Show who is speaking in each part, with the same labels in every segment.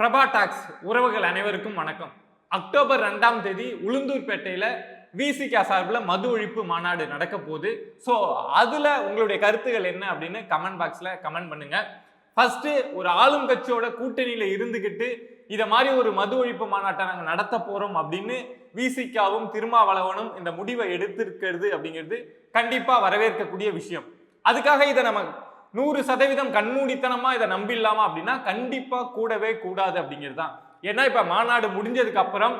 Speaker 1: Prabha tax உறவுகள் அனைவருக்கும் வணக்கம். அக்டோபர் ரெண்டாம் தேதி உளுந்தூர்பேட்டையில் விசிகா சார்பில் மது ஒழிப்பு மாநாடு நடக்க போகுது. ஸோ அதில் உங்களுடைய கருத்துகள் என்ன அப்படின்னு கமெண்ட் பாக்ஸில் கமெண்ட் பண்ணுங்கள் ஃபஸ்ட்டு ஒரு ஆளும் கட்சியோட கூட்டணியில் இருந்துக்கிட்டு இதை மாதிரி ஒரு மது ஒழிப்பு மாநாட்டை நாங்கள் நடத்த போகிறோம் அப்படின்னு விசிகாவும் திருமாவளவனும் இந்த முடிவை எடுத்திருக்கிறது அப்படிங்கிறது கண்டிப்பாக வரவேற்கக்கூடிய விஷயம். அதுக்காக இதை நம்ம நூறு சதவீதம் கண்மூடித்தனமா இதை நம்பிடலாமா அப்படின்னா கண்டிப்பா கூடவே கூடாது அப்படிங்கிறது தான் ஏன்னா இப்ப மாநாடு முடிஞ்சதுக்கு அப்புறம்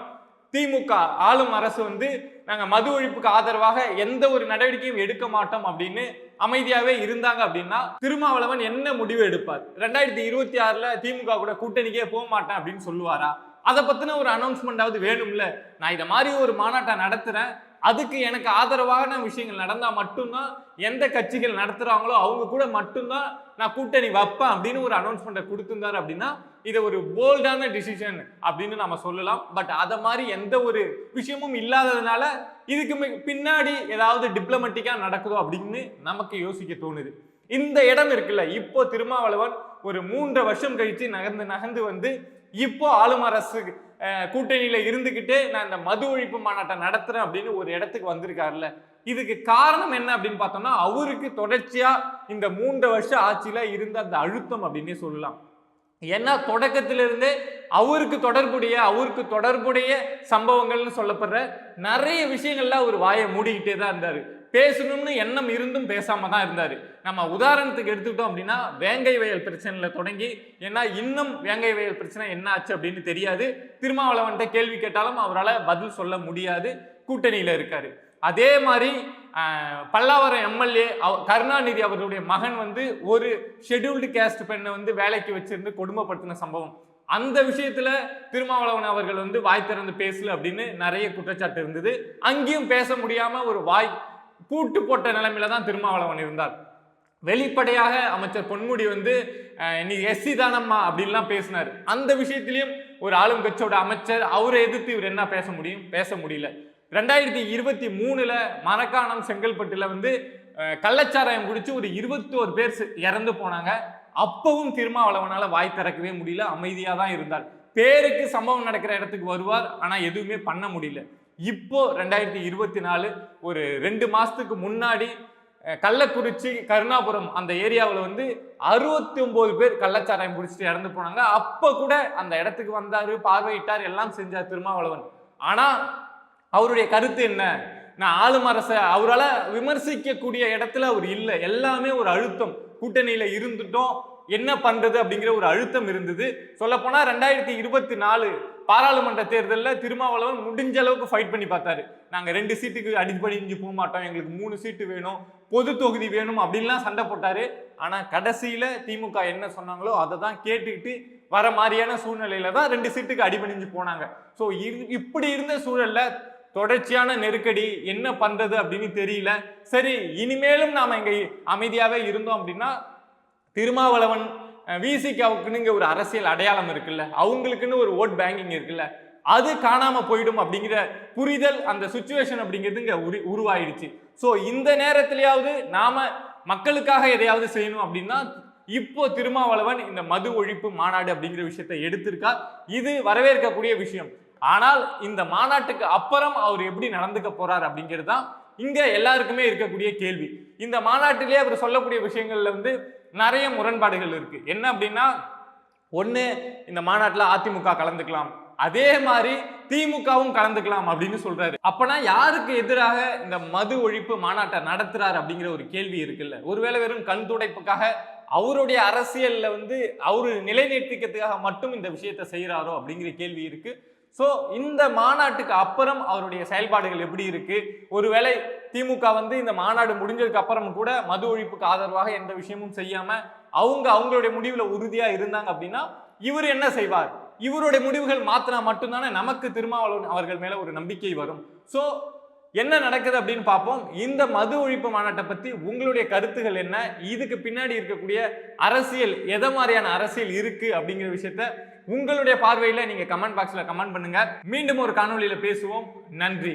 Speaker 1: திமுக ஆளும் அரசு வந்து நாங்கள் மது ஒழிப்புக்கு ஆதரவாக எந்த ஒரு நடவடிக்கையும் எடுக்க மாட்டோம் அப்படின்னு அமைதியாகவே இருந்தாங்க அப்படின்னா திருமாவளவன் என்ன முடிவு எடுப்பார்? ரெண்டாயிரத்தி இருபத்தி ஆறில் திமுக கூட கூட்டணிக்கே போக மாட்டேன் அப்படின்னு சொல்லுவாரா? அதை பற்றின ஒரு அனௌன்ஸ்மெண்டாவது வேணும்ல? நான் இதை மாதிரி ஒரு மாநாட்டை நடத்துகிறேன் அதுக்கு எனக்கு ஆதரவான விஷயங்கள் நடந்தால் மட்டும்தான் எந்த கட்சிகள் நடத்துகிறாங்களோ அவங்க கூட மட்டும்தான் நான் கூட்டணி வைப்பேன் அப்படின்னு ஒரு அனௌன்ஸ்மெண்ட்டை கொடுத்துருந்தார் அப்படின்னா இதை ஒரு போல்டான டிசிஷன் அப்படின்னு நம்ம சொல்லலாம். பட் அதை மாதிரி எந்த ஒரு விஷயமும் இல்லாததுனால இதுக்கு பின்னாடி ஏதாவது டிப்ளமெட்டிக்காக நடக்குதோ அப்படின்னு நமக்கு யோசிக்க தோணுது. இந்த இடம் இருக்குல்ல இப்போ திருமாவளவன் ஒரு மூன்று வருஷம் கழித்து நகர்ந்து நகர்ந்து வந்து இப்போ ஆளும் அரசு கூட்டணியில் கூட்டணியில இருந்துகிட்டே நான் இந்த மது ஒழிப்பு மாநாட்டை நடத்துறேன் அப்படின்னு ஒரு இடத்துக்கு வந்திருக்காருல்ல. இதுக்கு காரணம் என்ன அப்படின்னு பார்த்தோம்னா அவருக்கு தொடர்ச்சியா இந்த மூன்று வருஷம் ஆட்சியில இருந்த அந்த அழுத்தம் அப்படின்னே சொல்லலாம். ஏன்னா தொடக்கத்திலிருந்தே அவருக்கு தொடர்புடைய அவருக்கு தொடர்புடைய சம்பவங்கள்னு சொல்லப்படுற நிறைய விஷயங்கள்ல அவர் வாயை மூடிக்கிட்டே தான் இருந்தார். பேசணும்னு எண்ணம் இருந்தும் பேசாம தான் இருந்தார். நம்ம உதாரணத்துக்கு எடுத்துக்கிட்டோம் அப்படின்னா வேங்கை வயல் பிரச்சனையில் தொடங்கி ஏன்னா இன்னும் வேங்கை வயல் பிரச்சனை என்ன ஆச்சு அப்படின்னு தெரியாது. திருமாவளவன்ட்ட கேள்வி கேட்டாலும் அவரால் பதில் சொல்ல முடியாது. கூட்டணியில் இருக்காரு. அதே மாதிரி பல்லாவரம் எம்எல்ஏ கருணாநிதி அவர்களுடைய மகன் வந்து ஒரு ஷெட்யூல்டு கேஸ்ட் பெண்ணை வந்து வேலைக்கு வச்சிருந்து கொடுமைப்படுத்தின சம்பவம். அந்த விஷயத்துல திருமாவளவன் அவர்கள் வந்து வாய் திறந்து பேசல அப்படின்னு நிறைய குற்றச்சாட்டு இருந்தது. அங்கேயும் பேச முடியாம ஒரு வாய் பூட்டு போட்ட நிலைமையில தான் திருமாவளவன் இருந்தார். வெளிப்படையாக அமைச்சர் பொன்முடி வந்து நீ எஸ்சி தானம்மா அப்படின்லாம் பேசினார். அந்த விஷயத்திலையும் ஒரு ஆளும் கட்சியோட அமைச்சர் அவரை எதிர்த்து இவர் என்ன பேச முடியும்? பேச முடியல. ரெண்டாயிரத்தி இருபத்தி மூணுல மரக்காணம் செங்கல்பட்டுல வந்து கள்ளச்சாராயம் குடிச்சு ஒரு இருபத்தோரு பேர் இறந்து போனாங்க. அப்பவும் திருமாவளவனால வாய் திறக்கவே முடியல. அமைதியாக தான் இருந்தார். பேருக்கு சம்பவம் நடக்கிற இடத்துக்கு வருவார். ஆனால் எதுவுமே பண்ண முடியல. இப்போ ரெண்டாயிரத்தி இருபத்தி நாலு ஒரு ரெண்டு மாதத்துக்கு முன்னாடி கள்ளக்குறிச்சி கருணாபுரம் அந்த ஏரியாவில் வந்து அறுபத்தி ஒம்பது பேர் கள்ளச்சாராயம் குடிச்சிட்டு இறந்து போனாங்க. அப்போ கூட அந்த இடத்துக்கு வந்தார் பார்வையிட்டார் எல்லாம் செஞ்சார் திருமாவளவன். ஆனால் அவருடைய கருத்து என்ன? நான் ஆளும் அரசை அவரால் விமர்சிக்கக்கூடிய இடத்துல அவர் இல்லை. எல்லாமே ஒரு அழுத்தம். கூட்டணியில் இருந்துட்டோம். என்ன பண்ணுறது அப்படிங்கிற ஒரு அழுத்தம் இருந்தது. சொல்லப்போனால் ரெண்டாயிரத்தி இருபத்தி நாலு பாராளுமன்ற தேர்தலில் திருமாவளவன் முடிஞ்ச அளவுக்கு ஃபைட் பண்ணி பார்த்தாரு. நாங்கள் ரெண்டு சீட்டுக்கு அடிப்படிஞ்சு போக மாட்டோம். எங்களுக்கு மூணு சீட்டு வேணும். பொது தொகுதி வேணும் அப்படின்லாம் சண்டை போட்டார். ஆனால் கடைசியில் திமுக என்ன சொன்னாங்களோ அதை தான் கேட்டுக்கிட்டு வர மாதிரியான சூழ்நிலையில தான் ரெண்டு சீட்டுக்கு அடிபணிஞ்சு போனாங்க. ஸோ இப்படி இருந்த சூழலில் தொடர்ச்சியான நெருக்கடி என்ன பண்ணுறது அப்படின்னு தெரியல. சரி இனிமேலும் நாம் இங்கே அமைதியாகவே இருந்தோம் அப்படின்னா திருமாவளவன் விசிகாவுக்குன்னு இங்க ஒரு அரசியல் அடையாளம் இருக்குல்ல. அவங்களுக்குன்னு ஒரு ஓட் பேங்கிங் இருக்குல்ல. அது காணாம போயிடும் அப்படிங்கிற புரிதல் அந்த சுச்சுவேஷன் அப்படிங்கிறது இங்க உரு உருவாயிடுச்சு. ஸோ இந்த நேரத்திலேயாவது நாம மக்களுக்காக எதையாவது செய்யணும் அப்படின்னா இப்போ திருமாவளவன் இந்த மது ஒழிப்பு மாநாடு அப்படிங்கிற விஷயத்தை எடுத்திருக்கார் இது வரவேற்கக்கூடிய விஷயம். ஆனால் இந்த மாநாட்டுக்கு அப்புறம் அவர் எப்படி நடந்துக்க போறார் அப்படிங்கிறது தான் இங்கே எல்லாருக்குமே இருக்கக்கூடிய கேள்வி. இந்த மாநாட்டிலே அவர் சொல்லக்கூடிய விஷயங்கள்ல வந்து நிறைய முரண்பாடுகள் இருக்கு. என்ன அப்படின்னா ஒன்று இந்த மாநாட்டில் அதிமுக கலந்துக்கலாம். அதே மாதிரி திமுகவும் கலந்துக்கலாம் அப்படின்னு சொல்றாரு. அப்பனா யாருக்கு எதிராக இந்த மது ஒழிப்பு மாநாட்டை நடத்துறாரு அப்படிங்கிற ஒரு கேள்வி இருக்குல்ல. ஒருவேளை வெறும் கண் துடைப்புக்காக அவருடைய அரசியல்ல வந்து அவரு நிலைநிறுத்திக்கிறதுக்காக மட்டும் இந்த விஷயத்த செய்யறாரோ அப்படிங்கிற கேள்வி இருக்கு. ஸோ இந்த மாநாட்டுக்கு அப்புறம் அவருடைய செயல்பாடுகள் எப்படி இருக்கு? ஒருவேளை திமுக வந்து இந்த மாநாடு முடிஞ்சதுக்கு அப்புறம் கூட மது ஒழிப்புக்கு ஆதரவாக எந்த விஷயமும் செய்யாம அவங்க அவங்களுடைய முடிவில் உறுதியா இருந்தாங்க அப்படின்னா இவர் என்ன செய்வார்? இவருடைய முடிவுகள் மாத்தினா மட்டும்தானே நமக்கு திருமாவளவன் அவர்கள் மேல ஒரு நம்பிக்கை வரும். ஸோ என்ன நடக்குது அப்படின்னு பார்ப்போம். இந்த மது ஒழிப்பு மாநாட்டை பற்றி உங்களுடைய கருத்துகள் என்ன? இதுக்கு பின்னாடி இருக்கக்கூடிய அரசியல் எதை மாதிரியான அரசியல் இருக்கு அப்படிங்கிற விஷயத்த உங்களுடைய பார்வையில் நீங்கள் கமெண்ட் பாக்ஸில் கமெண்ட் பண்ணுங்க. மீண்டும் ஒரு காணொலியில் பேசுவோம். நன்றி.